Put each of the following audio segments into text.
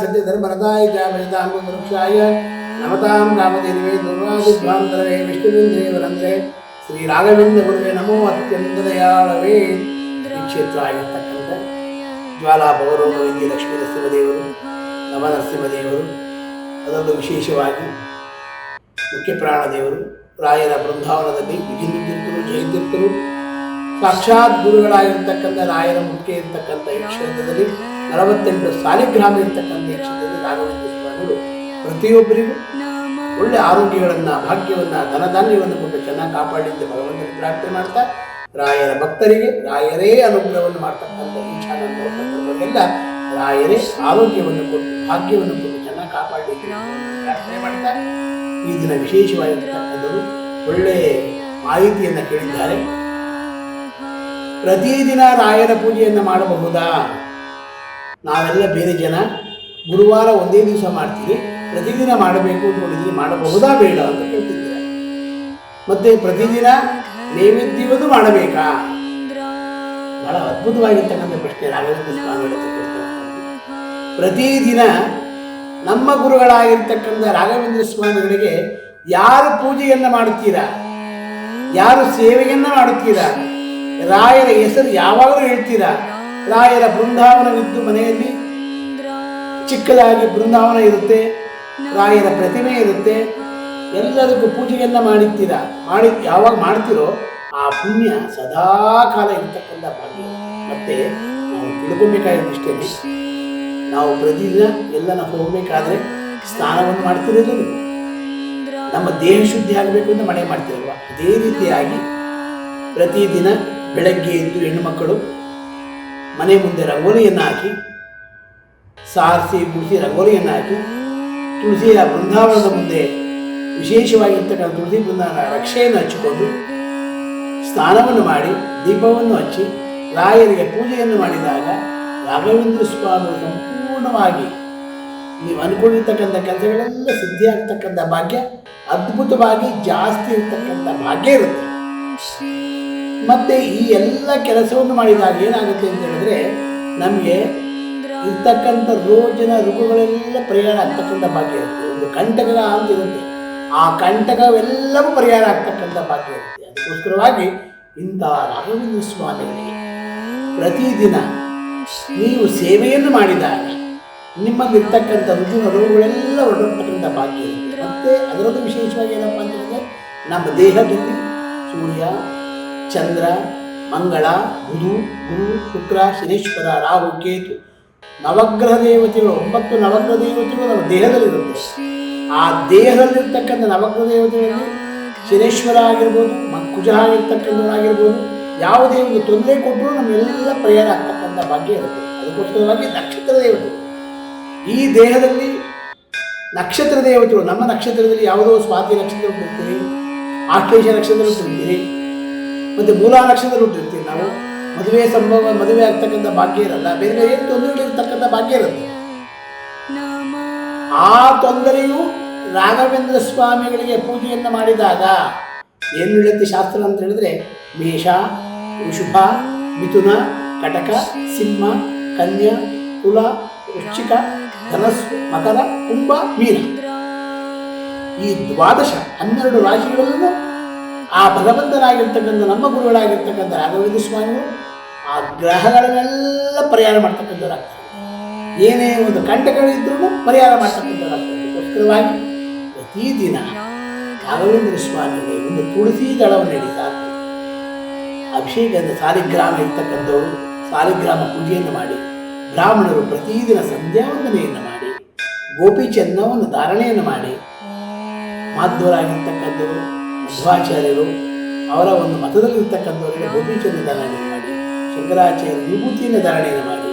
ಸತ್ಯಧರ್ಮರದಾಯ ಚ ನಮತಾಂ ಕಾಮಧೇನುವೆ ದುರ್ವಾದಿಧ್ವಾಂತರವೇ ವಿಷ್ಣುವಿಂದ್ರೇ ವರಂದ್ರೆ ಶ್ರೀ ರಾಘವೇಂದ್ರ ಗುರುವೇ ನಮೋ ಅತ್ಯಂತ ದಯಾಳವೇ ಕ್ಷೇತ್ರ ಆಗಿರ್ತಕ್ಕಂಥ ಜ್ವಾಲಾ ಭವರೋಗ ವಿದ್ಯೆ ಲಕ್ಷ್ಮೀ ನರಸಿಂಹದೇವರು ನವನರಸಿಂಹದೇವರು ಅದರಲ್ಲೂ ವಿಶೇಷವಾಗಿ ಮುಖ್ಯ ಪ್ರಾಣದೇವರು, ರಾಯರ ಬೃಂದಾವನದಲ್ಲಿ ವಿಧಿನಿರ್ತಿರ್ತರು ಜಯಂತಿರ್ತರು ಸಾಕ್ಷಾತ್ ಗುರುಗಳಾಗಿರ್ತಕ್ಕಂಥ ರಾಯರ ಮುಖ್ಯ ಇರ್ತಕ್ಕಂಥ ಈ ಕ್ಷೇತ್ರದಲ್ಲಿ ನಲವತ್ತೆಂಟು ಸಾಲಿಗ್ರಾಮ ಇರ್ತಕ್ಕಂಥ ಯಕ್ಷದಲ್ಲಿ ರಾಘವೇಂದ್ರ ಪ್ರತಿಯೊಬ್ಬರಿಗೂ ಒಳ್ಳೆ ಆರೋಗ್ಯಗಳನ್ನ, ಭಾಗ್ಯವನ್ನ, ಧನಧಾನ್ಯವನ್ನು ಕೊಟ್ಟು ಚೆನ್ನಾಗಿ ಕಾಪಾಡಿದ್ದು ಭಗವಂತನ ಪ್ರಾರ್ಥನೆ ಮಾಡ್ತಾ, ರಾಯರ ಭಕ್ತರಿಗೆ ರಾಯರೇ ಅನುಗ್ರಹವನ್ನು ಮಾಡ್ತಕ್ಕಂಥ ಈ ಚಾನಲ್ ರಾಯರೇ ಆರೋಗ್ಯವನ್ನು ಕೊಟ್ಟು, ಭಾಗ್ಯವನ್ನು ಕೊಟ್ಟು ಚೆನ್ನಾಗಿ ಕಾಪಾಡಿ ಪ್ರಾರ್ಥನೆ ಮಾಡ್ತಾ, ಈ ದಿನ ವಿಶೇಷವಾಗಿರ್ತಕ್ಕಂಥದ್ದು ಒಳ್ಳೆ ಮಾಹಿತಿಯನ್ನು ಕೇಳಿದ್ದಾರೆ. ಪ್ರತಿದಿನ ರಾಯರ ಪೂಜೆಯನ್ನು ಮಾಡಬಹುದಾ? ನಾವೆಲ್ಲ ಬೇರೆ ಜನ ಗುರುವಾರ ಒಂದೇ ದಿವಸ ಮಾಡ್ತೀವಿ, ಪ್ರತಿದಿನ ಮಾಡಬೇಕು ನೋಡಿದ್ರೆ ಮಾಡಬಹುದಾ ಬೇಡ ಅಂತ ಕೇಳ್ತಿದ್ದೀರ? ಮತ್ತೆ ಪ್ರತಿದಿನ ನೈವೇದ್ಯವದು ಮಾಡಬೇಕಾ? ಬಹಳ ಅದ್ಭುತವಾಗಿರ್ತಕ್ಕಂಥ ಪ್ರಶ್ನೆ ರಾಘವೇಂದ್ರ ಇರ್ತಾರೆ. ಪ್ರತಿದಿನ ನಮ್ಮ ಗುರುಗಳಾಗಿರ್ತಕ್ಕಂಥ ರಾಘವೇಂದ್ರ ಸ್ವಾಮಿಗಳಿಗೆ ಯಾರು ಪೂಜೆಯನ್ನು ಮಾಡುತ್ತೀರಾ? ಯಾರು ಸೇವೆಯನ್ನ ಮಾಡುತ್ತೀರಾ? ರಾಯರ ಹೆಸರು ಯಾವಾಗಲೂ ಹೇಳ್ತೀರಾ? ರಾಯರ ಬೃಂದಾವನವಿದ್ದು ಮನೆಯಲ್ಲಿ ಚಿಕ್ಕದಾಗಿ ಬೃಂದಾವನ ಇರುತ್ತೆ ರಾಯರ ಪ್ರತಿಮೆ ಇರುತ್ತೆ ಎಲ್ಲದಕ್ಕೂ ಪೂಜೆಯನ್ನ ಮಾಡಿದ್ದೀರಾ ಮಾಡಿ ಯಾವಾಗ ಮಾಡ್ತೀರೋ ಆ ಪುಣ್ಯ ಸದಾ ಕಾಲ ಇರ್ತಕ್ಕಂಥ ಭಾಗ್ಯ ಮತ್ತೆ ನಾವು ತಿಳ್ಕೊಬೇಕಾಗಿದ್ದಷ್ಟೇ ನಾವು ಪ್ರತಿದಿನ ಎಲ್ಲನ ಹೋಗಬೇಕಾದ್ರೆ ಸ್ನಾನವನ್ನು ಮಾಡ್ತಿರೋದು. ನಮ್ಮ ದೇಹ ಶುದ್ಧಿ ಆಗಬೇಕು ಅಂತ ಮನೆ ಮಾಡ್ತಿರಲ್ವ ಅದೇ ರೀತಿಯಾಗಿ ಪ್ರತಿದಿನ ಬೆಳಗ್ಗೆ ಎದ್ದು ಹೆಣ್ಣುಮಕ್ಕಳು ಮನೆ ಮುಂದೆ ರಂಗೋಲಿಯನ್ನು ಹಾಕಿ ಸಾರಿಸಿ ಗುಡಿಸಿ ರಂಗೋಲಿಯನ್ನು ಹಾಕಿ ತುಳಸಿಯ ಬೃಂದಾವನದ ಮುಂದೆ ವಿಶೇಷವಾಗಿರ್ತಕ್ಕಂಥ ತುಳಸಿ ಬೃಂದಾವನ ರಕ್ಷೆಯನ್ನು ಹಚ್ಚಿಕೊಂಡು ಸ್ನಾನವನ್ನು ಮಾಡಿ, ದೀಪವನ್ನು ಹಚ್ಚಿ, ರಾಯರಿಗೆ ಪೂಜೆಯನ್ನು ಮಾಡಿದಾಗ ರಾಘವೇಂದ್ರ ಸ್ವಾಮಿ ಸಂಪೂರ್ಣವಾಗಿ ನೀವು ಅನ್ಕೊಂಡಿರ್ತಕ್ಕಂಥ ಕೆಲಸಗಳೆಲ್ಲ ಸಿದ್ಧಿ ಆಗ್ತಕ್ಕಂಥ ಭಾಗ್ಯ, ಅದ್ಭುತವಾಗಿ ಜಾಸ್ತಿ ಇರ್ತಕ್ಕಂಥ ಭಾಗ್ಯ ಇರುತ್ತೆ. ಮತ್ತೆ ಈ ಎಲ್ಲ ಕೆಲಸವನ್ನು ಮಾಡಿದಾಗ ಏನಾಗುತ್ತೆ ಅಂತ ಹೇಳಿದ್ರೆ ನಮಗೆ ಇರ್ತಕ್ಕಂಥ ರೋಜನ ಋಗುಗಳೆಲ್ಲ ಪರಿಹಾರ ಆಗ್ತಕ್ಕಂಥ ಭಾಗ್ಯ ಇರುತ್ತೆ. ಒಂದು ಕಂಟಕದ ಅಂತ ಇರುತ್ತೆ. ಆ ಕಂಟಕವೆಲ್ಲವೂ ಪರಿಹಾರ ಆಗ್ತಕ್ಕಂಥ ಭಾಗ್ಯ ಇರುತ್ತೆ. ಅದಕ್ಕೋಸ್ಕರವಾಗಿ ಇಂಥ ರಾಘವೇಂದ್ರ ಸ್ವಾಮಿಗಳಿಗೆ ಪ್ರತಿದಿನ ನೀವು ಸೇವೆಯನ್ನು ಮಾಡಿದಾಗ ನಿಮ್ಮಲ್ಲಿರ್ತಕ್ಕಂಥ ರುಜಿನ ರೋಗಗಳೆಲ್ಲ ಹೊರಡತಕ್ಕಂಥ ಭಾಗ್ಯ ಇರುತ್ತೆ. ಮತ್ತೆ ಅದರದ್ದು ವಿಶೇಷವಾಗಿ ಏನಪ್ಪ ಅಂತಂದರೆ ನಮ್ಮ ದೇಹದಲ್ಲಿ ಸೂರ್ಯ ಚಂದ್ರ, ಮಂಗಳ, ಬುಧು, ಗುರು, ಶುಕ್ರ, ಶನೀಶ್ವರ, ರಾಹು, ಕೇತು. ನವಗ್ರಹ ದೇವತೆಗಳು, ಒಂಬತ್ತು ನವಗ್ರಹ ದೇವತೆಗಳು ನಮ್ಮ ದೇಹದಲ್ಲಿರುತ್ತೆ. ಆ ದೇಹದಲ್ಲಿರ್ತಕ್ಕಂಥ ನವಗ್ರಹ ದೇವತೆಗಳಲ್ಲಿ ಶನೇಶ್ವರ ಆಗಿರ್ಬೋದು, ಮಕ್ಕುಜ ಆಗಿರ್ತಕ್ಕಂಥವಾಗಿರ್ಬೋದು ಯಾವುದೇ ಒಂದು ತೊಂದರೆ ಕೊಟ್ಟರೂ ನಮ್ಮೆಲ್ಲ ಪ್ರಯಾಣ ಆಗ್ತಕ್ಕಂಥ ಭಾಗ್ಯ ಇರುತ್ತೆ. ಅದಕ್ಕೋಸ್ಕರವಾಗಿ ನಕ್ಷತ್ರ ದೇವತೆ ಈ ದೇಹದಲ್ಲಿ ನಕ್ಷತ್ರ ದೇವತೆಗಳು, ನಮ್ಮ ನಕ್ಷತ್ರದಲ್ಲಿ ಯಾವುದೋ ಸ್ವಾತಿ ನಕ್ಷತ್ರ ಆಶ್ಲೇಷ ನಕ್ಷತ್ರ ಹುಟ್ಟಿರ್ತೀರಿ ಮತ್ತು ಮೂಲ ನಕ್ಷತ್ರ ಹುಟ್ಟಿರ್ತೀವಿ ನಾವು. ಮದುವೆ ಸಂಭವ, ಮದುವೆ ಆಗ್ತಕ್ಕಂಥ ಭಾಗ್ಯ ಇರಲ್ಲ. ಬೇರೆ ಏನು ತೊಂದರೆ ಇರ್ತಕ್ಕಂಥ ಭಾಗ್ಯ ಇರುತ್ತೆ ಆ ತೊಂದರೆಯು ರಾಘವೇಂದ್ರ ಸ್ವಾಮಿಗಳಿಗೆ ಪೂಜೆಯನ್ನು ಮಾಡಿದಾಗ ಏನು ಹೇಳುತ್ತೆ ಶಾಸ್ತ್ರ ಅಂತ ಹೇಳಿದ್ರೆ, ಮೇಷ, ವೃಷಭ, ಮಿಥುನ, ಕಟಕ, ಸಿಂಹ, ಕನ್ಯಾ, ಕುಲ, ವೃಶ್ಚಿಕ ಧನಸ್ಸು ಮಕರ, ಕುಂಭ, ಮೀನ. ಈ ದ್ವಾದಶ ಹನ್ನೆರಡು ರಾಶಿಗಳಲ್ಲೂ ಆ ಭಗವಂತನಾಗಿರ್ತಕ್ಕಂಥ ನಮ್ಮ ಗುರುಗಳಾಗಿರ್ತಕ್ಕಂಥ ರಾಘವೇಂದ್ರ ಸ್ವಾಮಿಗಳು ಆ ಗ್ರಹಗಳನ್ನೆಲ್ಲ ಪರಿಹಾರ ಮಾಡ್ತಕ್ಕಂಥವ್ರಾಗ್ತಾರೆ. ಏನೇ ಒಂದು ಕಂಟಕಗಳಿದ್ರೂ ಪರಿಹಾರ ಮಾಡ್ತಕ್ಕಂಥವ್ರಾಗ್ತಾರೆ. ಅದಕ್ಕೋಸ್ಕರವಾಗಿ ಪ್ರತಿದಿನ ರಾಘವೇಂದ್ರ ಸ್ವಾಮಿಗೆ ಒಂದು ತುಳಸಿ ದಳವನ್ನು ಹಿಡಿ ಅಭಿಷೇಕ ಅಭಿಷೇಕದ ಸಾಲಿಗ್ರಾಮ ಇರ್ತಕ್ಕಂಥವರು ಸಾಲಿಗ್ರಾಮ ಪೂಜೆಯನ್ನು ಮಾಡಿ ಬ್ರಾಹ್ಮಣರು ಪ್ರತಿದಿನ ಸಂಧ್ಯಾವಂದನೆಯನ್ನು ಮಾಡಿ ಗೋಪಿ ಚನ್ನವನ್ನು ಧಾರಣೆಯನ್ನು ಮಾಡಿ ಮಾಧ್ವರಾಗಿರ್ತಕ್ಕಂಥವರು ಮಧ್ವಾಚಾರ್ಯರು ಅವರ ಒಂದು ಮತದಲ್ಲಿರ್ತಕ್ಕಂಥವರಿಗೆ ಗೋಪಿ ಚಂದ್ರ ಧಾರಣೆಯನ್ನು ಮಾಡಿ, ಶಂಕರಾಚಾರ್ಯ ವಿಭೂತಿಯನ್ನು ಧಾರಣೆಯನ್ನು ಮಾಡಿ,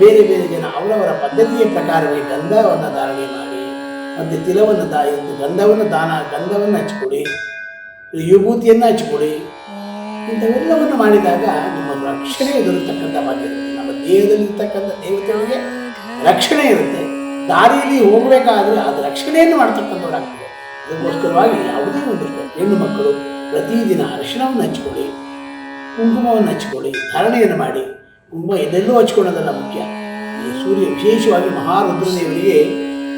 ಬೇರೆ ಬೇರೆ ಜನ ಅವರವರ ಪದ್ಧತಿಯ ಪ್ರಕಾರವೇ ಗಂಧವನ್ನು ಧಾರಣೆ ಮಾಡಿ, ಮತ್ತು ತಿಲವನ್ನು ದಾ ಗಂಧವನ್ನು ದಾನ, ಗಂಧವನ್ನು ಹಚ್ಕೊಡಿ ವಿಭೂತಿಯನ್ನು ಹಚ್ಕೊಡಿ ಇಂಥವೆಲ್ಲವನ್ನು ಮಾಡಿದಾಗ ನಿಮ್ಮ ರಕ್ಷಣೆ ದೊರೆತಕ್ಕಂಥ ಭಾಗ್ಯ ಇರುತ್ತೆ. ನಮ್ಮ ದೇಹದಲ್ಲಿರ್ತಕ್ಕಂಥ ದೇವತೆಗಳಿಗೆ ರಕ್ಷಣೆ ಇರುತ್ತೆ. ದಾರಿಯಲ್ಲಿ ಹೋಗಬೇಕಾದ್ರೆ ಅದು ರಕ್ಷಣೆಯನ್ನು ಮಾಡ್ತಕ್ಕಂಥವ್ರಾಗ್ತದೆ. ಅದಕ್ಕೋಸ್ಕರವಾಗಿ ಒಂದು ಹೆಣ್ಣು ಮಕ್ಕಳು ಪ್ರತಿದಿನ ಅರಿಶಿಣವನ್ನು ಹಚ್ಕೊಳ್ಳಿ, ಕುಂಕುಮವನ್ನು ಹಚ್ಕೊಳ್ಳಿ, ಧಾರಣೆಯನ್ನು ಮಾಡಿ. ಕುಂಕುಮ ಎಲ್ಲೆಲ್ಲೂ ಹಚ್ಕೊಳ್ಳೋದಲ್ಲ ಮುಖ್ಯ. ಈ ಸೂರ್ಯ ವಿಶೇಷವಾಗಿ ಮಹಾರುದ್ರದೇವರಿಗೆ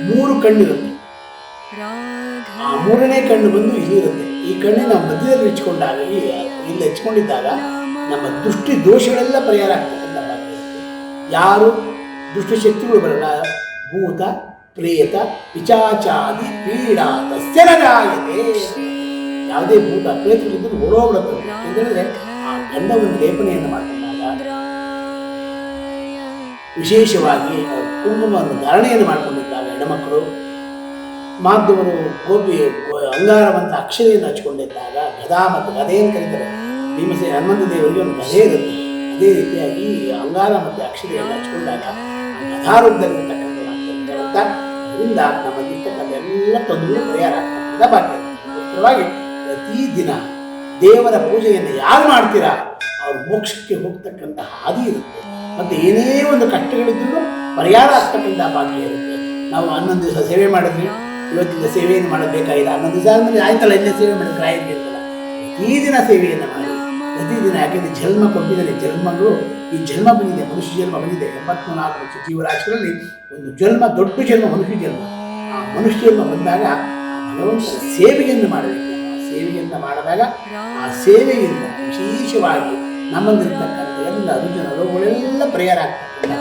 ಮೂರು ಕಣ್ಣಿರುತ್ತೆ. ಆ ಮೂರನೇ ಕಣ್ಣು ಬಂದು ಇಲ್ಲಿರುತ್ತೆ. ಈ ಕಣ್ಣಿನ ಮಧ್ಯದಲ್ಲಿ ಹಚ್ಕೊಂಡಾಗ ಇಲ್ಲಿ ಹಚ್ಕೊಂಡಿದ್ದಾಗ ನಮ್ಮ ದೃಷ್ಟಿ ದೋಷಗಳೆಲ್ಲ ಪರಿಹಾರ ಆಗ್ತಕ್ಕಂಥ. ಯಾರು ದುಷ್ಟಶಕ್ತಿಗಳು ಬರಲ್ಲ. ಭೂತ, ಪ್ರೇತ, ಪಿಚಾಚಾದಿ ಪೀಡಾ ತಸ್ಯ ನ ಜಾಯತೆ ಯಾವುದೇ ಭೂತ ಪ್ರೇತಗಳಿದ್ದರೂ ಓಡೋಗ್ಬಿಡುತ್ತೆ ಅಂತ ಆ ಗಂಧವನ್ನು ಲೇಪನೆಯನ್ನು ಮಾಡಿಕೊಂಡಾಗ ವಿಶೇಷವಾಗಿ ಕುಂಕುಮವನ್ನು ಧಾರಣೆಯನ್ನು ಮಾಡಿಕೊಂಡಿದ್ದಾಗ ಹೆಣ್ಮಕ್ಕಳು ಮಾಧ್ಯಮರು ಗೋಪಿ ಅಂಗಾರವಂತ ಅಕ್ಷರೆಯನ್ನು ಹಚ್ಕೊಂಡಿದ್ದಾಗ ಗದಾ ಮತ್ತು ಗದೆ ಅಂತ ಕರೀತಾರೆ. ಭೀಮಸೇ ಹನುಮಂತ ದೇವರಿಗೆ ಒಂದು ಗದೆ ಇರುತ್ತೆ. ಅದೇ ರೀತಿಯಾಗಿ ಅಂಗಾರ ಮತ್ತು ಅಕ್ಷರೆಯನ್ನು ಹಚ್ಕೊಂಡಾಗ ಗದಾರೂಪದಲ್ಲಿರ್ತಕ್ಕಂಥ ಅದರಿಂದ ನಮಗಿರ್ತಕ್ಕಂಥ ಎಲ್ಲ ತೊಂದರೆಗಳು ಪರಿಹಾರ ಆಗ್ತಕ್ಕಂಥ ಬಾಕಿ ಪ್ರತಿದಿನ ದೇವರ ಪೂಜೆಯನ್ನು ಯಾರು ಮಾಡ್ತೀರಾ? ಅವ್ರು ಮೋಕ್ಷಕ್ಕೆ ಹೋಗ್ತಕ್ಕಂಥ ಹಾದಿ ಇರುತ್ತೆ. ಮತ್ತು ಏನೇ ಒಂದು ಕಷ್ಟಗಳಿದ್ದರೂ ಪರಿಹಾರ ಆಗ್ತಕ್ಕಂಥ ಭಾಗ್ಯ ಇರುತ್ತೆ. ನಾವು ಹನ್ನೊಂದು ದಿವಸ ಸೇವೆ ಮಾಡಿದ್ವಿ. ಇವತ್ತಿಂದ ಸೇವೆಯನ್ನು ಮಾಡಬೇಕಾಗಿಲ್ಲ ಹನ್ನೊಂದು ದಿವಸ ಆದಮೇಲೆ ಆಯ್ತಲ್ಲ, ಇನ್ನೇ ಸೇವೆ ಮಾಡಿದ್ರೆ ಆಯ್ತಿರ್ತಲ್ಲ ಪ್ರತಿದಿನ ಸೇವೆಯನ್ನು ಮಾಡಿ. ಪ್ರತಿದಿನ ಯಾಕೆಂದರೆ ಜನ್ಮ ಕೊಟ್ಟಿದ್ದಾರೆ ಜನ್ಮಗಳು. ಈ ಜನ್ಮ ಬಂದಿದೆ, ಮನುಷ್ಯ ಜನ್ಮ ಬಂದಿದೆ. ಎಂಬತ್ನಾಲ್ಕು ವರ್ಷ ಜೀವರಾಶಿಗಳಲ್ಲಿ ಒಂದು ಜನ್ಮ, ದೊಡ್ಡ ಜನ್ಮ, ಮನುಷ್ಯ ಜನ್ಮ. ಆ ಮನುಷ್ಯ ಜನ್ಮ ಬಂದಾಗ ಸೇವೆಯನ್ನು ಮಾಡಬೇಕು. ಸೇವೆಯನ್ನು ಮಾಡಿದಾಗ ಆ ಸೇವೆಯಿಂದ ವಿಶೇಷವಾಗಿ ನಮ್ಮಲ್ಲಿರ್ತಕ್ಕಂಥ ಎಲ್ಲ ಅನುಜನರು ರೋಗಗಳೆಲ್ಲ ಪರಿಹಾರ ಆಗ್ತಕ್ಕಂಥ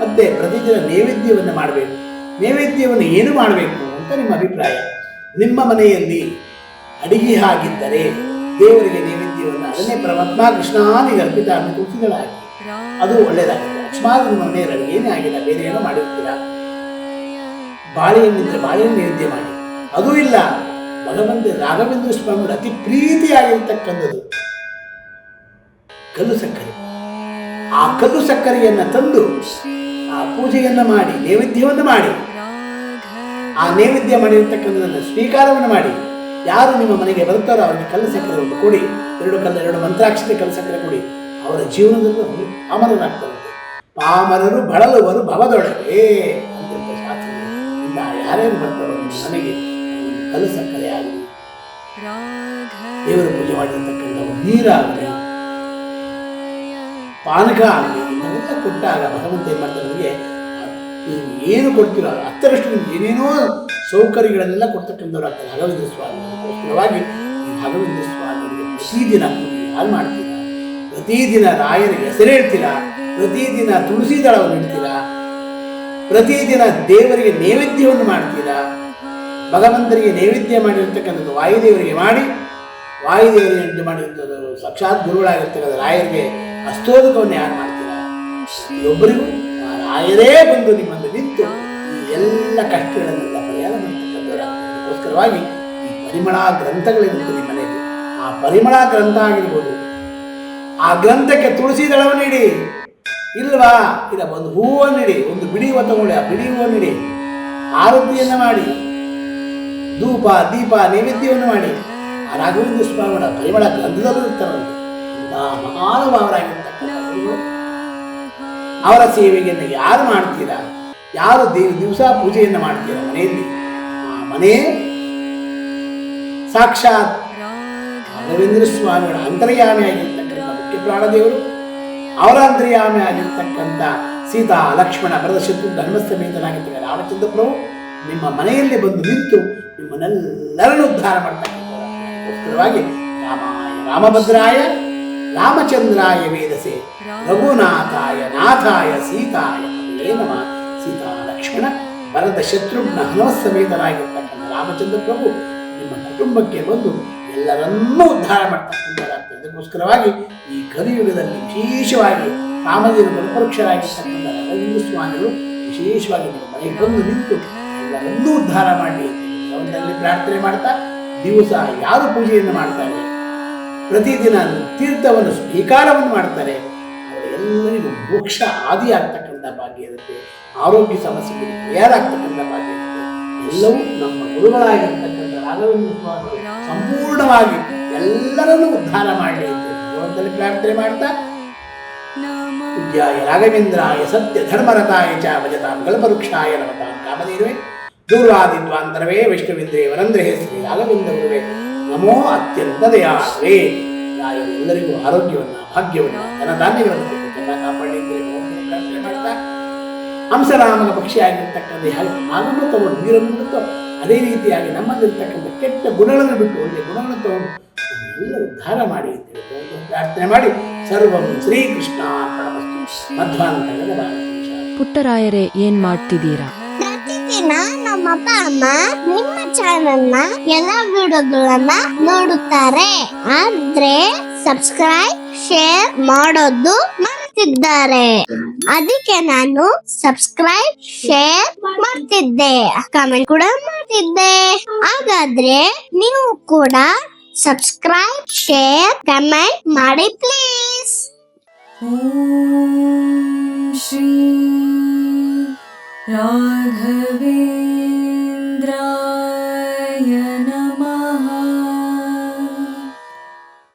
ಮತ್ತೆ ಪ್ರತಿದಿನ ನೈವೇದ್ಯವನ್ನು ಮಾಡಬೇಕು. ನೈವೇದ್ಯವನ್ನು ಏನು ಮಾಡಬೇಕು ಅಂತ ನಿಮ್ಮ ಅಭಿಪ್ರಾಯ. ನಿಮ್ಮ ಮನೆಯಲ್ಲಿ ಅಡಿಗೆ ಆಗಿದ್ದರೆ ದೇವರಿಗೆ ನೈವೇದ್ಯವನ್ನು ಅದನ್ನೇ ಪರಮಾತ್ಮ ಕೃಷ್ಣಾನಿಗೆ ಅರ್ಪಿತ ತುಳಸಿಗಳಾಗಿ ಅದು ಒಳ್ಳೆಯದಾಗಿದೆ ಅಕಸ್ಮಾತ್ ನಿಮ್ಮ ಮನೆಯಲ್ಲಿ ಅಡಿಗೆ ಏನೇ ಆಗಿಲ್ಲ ಬೇರೆ ಏನೋ ಮಾಡಿರ್ತೀರಾ. ಬಾಳೆಹಣ್ಣಿದ್ರೆ ಬಾಳೆಹಣ್ಣು ನೈವೇದ್ಯ ಮಾಡಿ. ಅದೂ ಇಲ್ಲ. ಭಗವಂತ ರಾಘವೇಂದ್ರ ಸ್ವಾಮಿಗಳು ಅತಿ ಪ್ರೀತಿಯಾಗಿರ್ತಕ್ಕಂಥದ್ದು. ಕಲ್ಲು ಸಕ್ಕರೆ. ಆ ಕಲ್ಲು ಸಕ್ಕರೆಯನ್ನು ತಂದು ಆ ಪೂಜೆಯನ್ನು ಮಾಡಿ, ನೈವೇದ್ಯವನ್ನು ಮಾಡಿ, ಆ ನೈವೇದ್ಯ ಮಾಡಿರ್ತಕ್ಕಂಥದನ್ನು ಸ್ವೀಕಾರವನ್ನು ಮಾಡಿ, ಯಾರು ನಿಮ್ಮ ಮನೆಗೆ ಬರುತ್ತಾರೋ ಅವರಿಗೆ ಕಲ್ಲು ಸಕ್ಕರೆ ಒಂದು ಕೊಡಿ, ಎರಡು ಕಲ್ಲು, ಎರಡು ಮಂತ್ರಾಕ್ಷತೆ ಕಲ್ಲು ಸಕ್ಕರೆ ಕೊಡಿ, ಅವರ ಜೀವನದಲ್ಲೂ ಅಮರನಾಗ್ತಾರೆ ಪಾಮರರು ಬಳಲುವರು ಭವದೊಳಗೆ. ಅಂತ ಶಾಸ್ತ್ರ ಇಲ್ಲ ಯಾರೇನು ಬರ್ತಾರೋ ಮನೆಗೆ ಕಲ್ಲು ಸಕ್ಕರೆ ಆಗಲಿ ದೇವರ ಪೂಜೆ ಮಾಡಿರ್ತಕ್ಕಂಥ ನೀರಾಗಲಿ, ಪಾನಕ ಆಗಲಿ ಇದನ್ನೆಲ್ಲ ಕೊಟ್ಟಾಗ ಭಗವಂತ ಏನು ಮಾಡ್ತಾರೆ ನಮಗೆ ನೀವು ಏನು ಕೊಡ್ತೀರೋ ಹತ್ತರಷ್ಟು ನಿಮ್ಗೆ ಏನೇನೋ ಸೌಕರ್ಯಗಳನ್ನೆಲ್ಲ ಕೊಡ್ತಕ್ಕಂಥವ್ರು ಆಗ್ತಾರೆ. ರಾಘವೇಂದ್ರ ಸ್ವಾಮಿ ಮುಖ್ಯವಾಗಿ ರಾಘವೇಂದ್ರ ಸ್ವಾಮಿಗೆ ಪ್ರತಿದಿನ ಯಾರು ಮಾಡ್ತೀರಾ? ಪ್ರತಿದಿನ ರಾಯರಿಗೆ ಹೆಸರು ಹೇಳ್ತೀರಾ? ಪ್ರತಿದಿನ ತುಳಸಿ ದಳವನ್ನು ಇಡ್ತೀರಾ? ಪ್ರತಿದಿನ ದೇವರಿಗೆ ನೈವೇದ್ಯವನ್ನು ಮಾಡ್ತೀರಾ? ಭಗವಂತರಿಗೆ ನೈವೇದ್ಯ ಮಾಡಿರ್ತಕ್ಕಂಥದ್ದು, ವಾಯುದೇವರಿಗೆ ಮಾಡಿ, ವಾಯುದೇವರಿಗೆ ಎಂಟು ಮಾಡಿರ್ತದ್ದು ಸಾಕ್ಷಾತ್ ಗುರುಗಳಾಗಿರ್ತಕ್ಕಂಥ ರಾಯರಿಗೆ ಅಸ್ತೋದಕವನ್ನು ಯಾರು ಮಾಡ್ತೀರಾ? ಒಬ್ಬರಿಗೂ ರಾಯರೇ ಬಂದು ನಿಮ್ಮನ್ನು ನಿಂತು ಎಲ್ಲ ಕಷ್ಟಗಳನ್ನೆಲ್ಲ ಪರಿಹಾರ ಮಾಡ್ತಕ್ಕಂಥವ್ರು. ಅದಕ್ಕೋಸ್ಕರವಾಗಿ ಈ ಪರಿಮಳ ಗ್ರಂಥಗಳಿರುತ್ತೆ ನಿಮ್ಮ ಮನೆಯಲ್ಲಿ. ಆ ಪರಿಮಳ ಗ್ರಂಥ ಆಗಿರ್ಬೋದು. ಆ ಗ್ರಂಥಕ್ಕೆ ತುಳಸಿ ದಳವನ್ನು ಇಡಿ ಇಲ್ವಾ? ಇಲ್ಲ, ಒಂದು ಹೂವನ್ನು ಇಡಿ ಒಂದು ಬಿಡಿ ಹೂವ ತಗೊಳ್ಳಿ ಆ ಬಿಡಿ ಹೂವನ್ನು ಇಡಿ ಆರತಿಯನ್ನು ಮಾಡಿ. ಧೂಪ, ದೀಪ, ನೈವೇದ್ಯವನ್ನು ಮಾಡಿ. ಆ ರಾಘವೇಂದ್ರ ಸ್ವಾಮಿಗಳ ಪರಿಮಳ ಗ್ರಂಥದಲ್ಲೂ ಇರ್ತಾರಂತೆ ಇಂತಹ ಮಹಾನುಭಾವರಾಗಿರ್ತಕ್ಕಂಥ ಅವರ ಸೇವೆಯನ್ನು ಯಾರು ಮಾಡ್ತೀರಾ? ಯಾರು ದೇವಿ ದಿವಸ ಪೂಜೆಯನ್ನು ಮಾಡ್ತೀರಾ ಮನೆಯಲ್ಲಿ? ಆ ಮನೆ ಸಾಕ್ಷಾತ್ ರಾಘವೇಂದ್ರ ಸ್ವಾಮಿಗಳ ಅಂತರ್ಯಾಮಿ ಆಗಿರ್ತಕ್ಕಂಥ ಮುಖ್ಯ ಪ್ರಾಣದೇವರು. ಅವರ ಅಂತರ್ಯಾಮಿ ಆಗಿರ್ತಕ್ಕಂಥ ಸೀತಾ, ಲಕ್ಷ್ಮಣ ಭರತ ಶತ್ರುಘ್ನ ಹನುಮಸ್ತಮೇತನಾಗಿರ್ತಕ್ಕ ರಾಮಚಂದ್ರ ಪ್ರಭು ನಿಮ್ಮ ಮನೆಯಲ್ಲಿ ಬಂದು ನಿಂತು ನಿಮ್ಮನ್ನೆಲ್ಲರನ್ನು ಉದ್ಧಾರ ಮಾಡ್ತಕ್ಕಂಥವಾಗಿ ರಾಮಾಯ ರಾಮಭದ್ರಾಯ, ರಾಮಚಂದ್ರಾಯ ವೇದಸೆ, ರಘುನಾಥಾಯ, ನಾಥಾಯ, ಸೀತಾಯ ನಮ. ಸೀತಾ ಲಕ್ಷ್ಮಣ ಭರದ ಶತ್ರುಘ್ನ ಹನುಮಸ್ತಮೇತನಾಗಿರ್ತಕ್ಕಂಥ ರಾಮಚಂದ್ರ ಪ್ರಭು ನಿಮ್ಮ ಕುಟುಂಬಕ್ಕೆ ಬಂದು ಎಲ್ಲರನ್ನೂ ಉದ್ಧಾರ ಮಾಡ್ತಕ್ಕಂಥದ್ದಾಗ್ತದೆ ಅದಕ್ಕೋಸ್ಕರವಾಗಿ ಈ ಕಲಿಯುಗದಲ್ಲಿ ವಿಶೇಷವಾಗಿ ರಾಮದೇವರು ಬಲಪರುಕ್ಷರಾಗಿರ್ತಕ್ಕಂಥ ರಘುವೀರ ಸ್ವಾಮಿಗಳು ವಿಶೇಷವಾಗಿ ನಿಮ್ಮ ಮನೆಗೆ ಬಂದು ನಿಂತು ಎಲ್ಲರನ್ನೂ ಉದ್ಧಾರ ಮಾಡಿ ಅವನಲ್ಲಿ ಪ್ರಾರ್ಥನೆ ಮಾಡ್ತಾ, ದಿವಸ ಯಾರು ಪೂಜೆಯನ್ನು ಮಾಡ್ತಾರೆ? ಪ್ರತಿದಿನ ತೀರ್ಥವನ್ನು ಸ್ವೀಕಾರವನ್ನು ಮಾಡ್ತಾರೆ. ಅವರೆಲ್ಲರಿಗೂ ಮೋಕ್ಷ ಆದಿ ಆಗ್ತಕ್ಕಂಥ ಭಾಗ್ಯ ಇರುತ್ತೆ. ಆರೋಗ್ಯ ಸಮಸ್ಯೆಗಳಿಗೆ ತಯಾರಾಗ್ತಕ್ಕಂಥ ಭಾಗ್ಯ ಇರುತ್ತೆ. ಎಲ್ಲವೂ ನಮ್ಮ ಗುರುಗಳಾಗಿರ್ತಕ್ಕಂಥ ರಾಘವೇಂದ್ರ ಸ್ವಾಮಿ ಸಂಪೂರ್ಣವಾಗಿ ಎಲ್ಲರನ್ನೂ ಉದ್ಧಾರ ಮಾಡಲಿ ಅಂತ ಭಗವಂತನಲ್ಲಿ ಪ್ರಾರ್ಥನೆ ಮಾಡ್ತಾ ರಾಘವೇಂದ್ರಾಯ ಸತ್ಯ ಧರ್ಮರತಾಯ ಚ ಭಜತಾಂ ಕಲ್ಪವೃಕ್ಷಾಯ ನಮತಾಂ ಕಾಮಧೇನುವೆ. ದೂರ್ವಾದಿದ್ವಾಂತರವೇ ಅಂತರವೇ ವರಂದ್ರೇ ಶ್ರೀ ರಾಘವೇಂದ್ರ ಗುರುವೆ ನಮೋ ಅತ್ಯಂತ ದಯಾಶ್ರೇ ರಾಯರು ಎಲ್ಲರಿಗೂ ಆರೋಗ್ಯವನ್ನ ಭಾಗ್ಯವನ್ನ ಧನಧಾನ್ಯಗಳನ್ನು ಕಾಪಾಡಿ ಮಾಡ್ತಾ. ಹಂಸರಾಮನ ಪಕ್ಷಿಯಾಗಿರ್ತಕ್ಕಂಥ ಹಾಗೆ ನಾಗನ್ನು ತಗೊಂಡು ನೀರನ್ನು ಬಿಟ್ಟು ಅದೇ ರೀತಿಯಾಗಿ ನಮ್ಮಲ್ಲಿರ್ತಕ್ಕಂಥ ಕೆಟ್ಟ ಗುಣಗಳನ್ನು ಬಿಟ್ಟು ಒಳ್ಳೆ ಗುಣಗಳನ್ನು ತಗೊಂಡು ಎಲ್ಲ ಉದ್ಧಾರ ಮಾಡಿ ಪ್ರಾರ್ಥನೆ ಮಾಡಿ. ಸರ್ವಂ ಶ್ರೀಕೃಷ್ಣ ಮಧ್ವಾಂತರದ ಭಾರತೀಶ ಪುಟ್ಟರಾಯರೇ ಏನ್ ಮಾಡ್ತಿದ್ದೀರಾ? ನಮ್ಮ ಅಪ್ಪ ಅಮ್ಮ ನಿಮ್ಮ ಚಾನೆಲ್ ನ ಎಲ್ಲ ವಿಡಿಯೋಗಳನ್ನ ನೋಡುತ್ತಾರೆ ಆದ್ರೆ ಸಬ್ಸ್ಕ್ರೈಬ್ ಶೇರ್ ಮಾಡೋದು ಮರೆತಿದ್ದಾರೆ ಅದಕ್ಕೆ ನಾನು ಸಬ್ಸ್ಕ್ರೈಬ್ ಶೇರ್ ಮಾಡ್ತಿದ್ದೆ ಕಮೆಂಟ್ ಕೂಡ ಮಾಡ್ತಿದ್ದೆ ಹಾಗಾದ್ರೆ ನೀವು ಕೂಡ ಸಬ್ಸ್ಕ್ರೈಬ್ ಶೇರ್ ಕಮೆಂಟ್ ಮಾಡಿ ಪ್ಲೀಸ್ ॐ श्री राघवेन्द्राय